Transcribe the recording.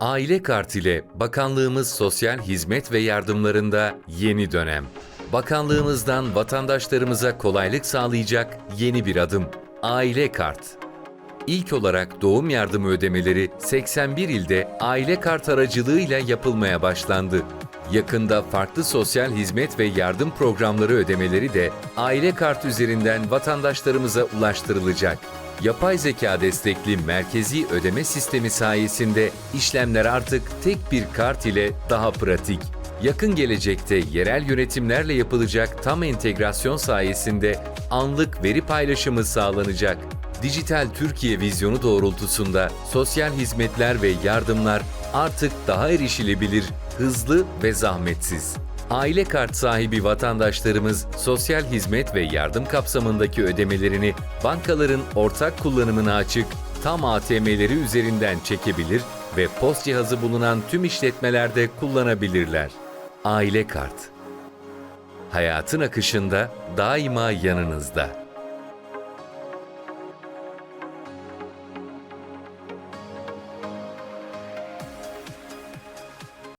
Aile Kart ile Bakanlığımız sosyal hizmet ve yardımlarında yeni dönem. Bakanlığımızdan vatandaşlarımıza kolaylık sağlayacak yeni bir adım. Aile Kart. İlk olarak doğum yardımı ödemeleri 81 ilde aile kart aracılığıyla yapılmaya başlandı. Yakında farklı sosyal hizmet ve yardım programları ödemeleri de aile kart üzerinden vatandaşlarımıza ulaştırılacak. Yapay zeka destekli merkezi ödeme sistemi sayesinde işlemler artık tek bir kart ile daha pratik. Yakın gelecekte yerel yönetimlerle yapılacak tam entegrasyon sayesinde anlık veri paylaşımı sağlanacak. Dijital Türkiye vizyonu doğrultusunda sosyal hizmetler ve yardımlar artık daha erişilebilir, hızlı ve zahmetsiz. Aile kart sahibi vatandaşlarımız sosyal hizmet ve yardım kapsamındaki ödemelerini bankaların ortak kullanımına açık tam ATM'leri üzerinden çekebilir ve post cihazı bulunan tüm işletmelerde kullanabilirler. Aile kart. Hayatın akışında daima yanınızda.